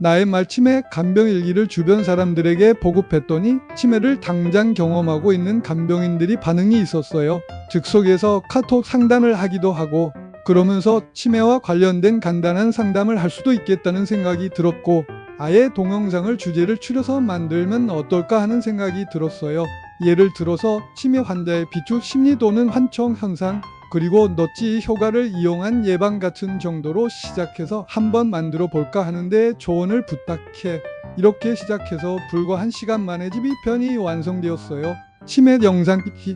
나의 말 치매 간병일기를 주변 사람들에게 보급했더니 치매를 당장 경험하고 있는 간병인들이 반응이 있었어요. 즉석에서 카톡 상담을 하기도 하고 그러면서 치매와 관련된 간단한 상담을 할 수도 있겠다는 생각이 들었고 아예 동영상을 주제를 추려서 만들면 어떨까 하는 생각이 들었어요. 예를 들어서 치매 환자의 비추 심리 또는 환청 현상 그리고 넛지 효과를 이용한 예방 같은 정도로 시작해서 한번 만들어 볼까 하는데 조언을 부탁해 이렇게 시작해서 불과 한 시간 만에 집이 편히 완성되었어요. 치매 영상 히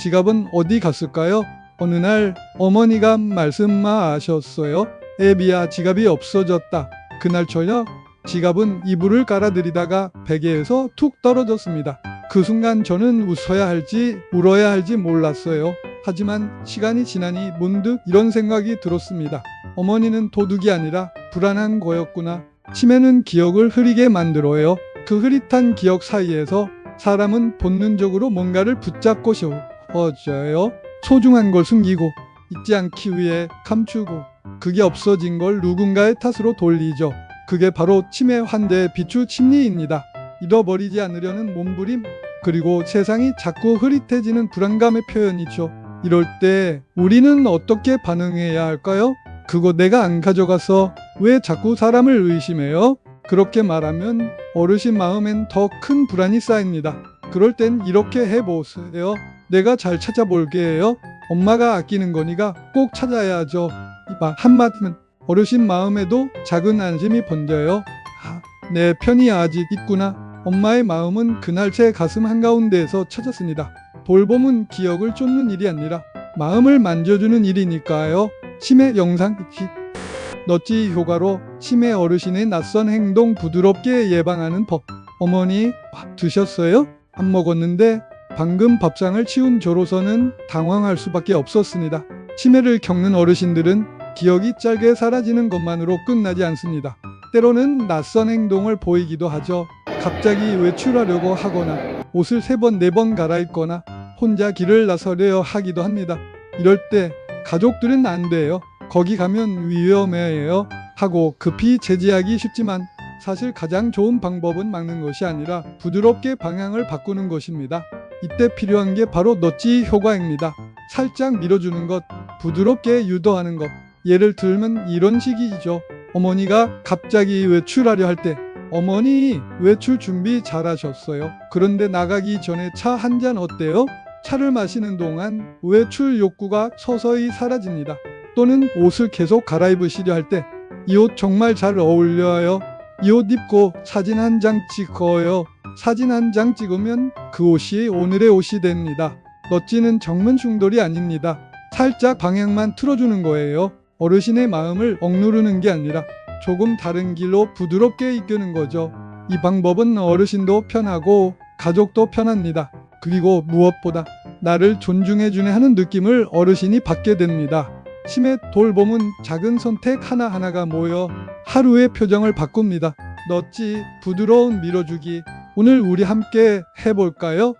지갑은 어디 갔을까요? 어느 날 어머니가 말씀하셨어요. 애비야 지갑이 없어졌다. 그날 저녁 지갑은 이불을 깔아들이다가 베개에서 툭 떨어졌습니다. 그 순간 저는 웃어야 할지 울어야 할지 몰랐어요. 하지만 시간이 지나니 문득 이런 생각이 들었습니다. 어머니는 도둑이 아니라 불안한 거였구나. 치매는 기억을 흐리게 만들어요. 그 흐릿한 기억 사이에서 사람은 본능적으로 뭔가를 붙잡고 싶어져요. 소중한 걸 숨기고 잊지 않기 위해 감추고 그게 없어진 걸 누군가의 탓으로 돌리죠. 그게 바로 치매 환자의 비추 심리입니다. 잃어버리지 않으려는 몸부림 그리고 세상이 자꾸 흐릿해지는 불안감의 표현이죠. 이럴 때 우리는 어떻게 반응해야 할까요? 그거 내가 안 가져가서 왜 자꾸 사람을 의심해요? 그렇게 말하면 어르신 마음엔 더 큰 불안이 쌓입니다. 그럴 땐 이렇게 해보세요. 내가 잘 찾아볼게요. 엄마가 아끼는 거니까 꼭 찾아야죠. 이봐 한마디면 어르신 마음에도 작은 안심이 번져요. 아, 내 편이 아직 있구나. 엄마의 마음은 그날 제 가슴 한가운데에서 찾았습니다. 돌봄은 기억을 쫓는 일이 아니라 마음을 만져주는 일이니까요. 치매 영상 익히 넛지 효과로 치매 어르신의 낯선 행동 부드럽게 예방하는 법. 어머니 밥 드셨어요? 안 먹었는데 방금 밥상을 치운 저로서는 당황할 수밖에 없었습니다. 치매를 겪는 어르신들은 기억이 짧게 사라지는 것만으로 끝나지 않습니다. 때로는 낯선 행동을 보이기도 하죠. 갑자기 외출하려고 하거나 옷을 세 번 네 번 갈아입거나 혼자 길을 나서려 하기도 합니다. 이럴 때 가족들은 안 돼요. 거기 가면 위험해요. 하고 급히 제지하기 쉽지만 사실 가장 좋은 방법은 막는 것이 아니라 부드럽게 방향을 바꾸는 것입니다. 이때 필요한 게 바로 넛지 효과입니다. 살짝 밀어주는 것, 부드럽게 유도하는 것. 예를 들면 이런 식이죠. 어머니가 갑자기 외출하려 할 때 어머니 외출 준비 잘하셨어요. 그런데 나가기 전에 차 한 잔 어때요? 차를 마시는 동안 외출 욕구가 서서히 사라집니다. 또는 옷을 계속 갈아입으시려 할 때 이 옷 정말 잘 어울려요. 이 옷 입고 사진 한 장 찍어요. 사진 한 장 찍으면 그 옷이 오늘의 옷이 됩니다. 넛지는 정면 충돌이 아닙니다. 살짝 방향만 틀어주는 거예요. 어르신의 마음을 억누르는 게 아니라 조금 다른 길로 부드럽게 이끄는 거죠. 이 방법은 어르신도 편하고 가족도 편합니다. 그리고 무엇보다 나를 존중해주네 하는 느낌을 어르신이 받게 됩니다. 치매 돌봄은 작은 선택 하나하나가 모여 하루의 표정을 바꿉니다. 넛지 부드러운 밀어주기 오늘 우리 함께 해볼까요?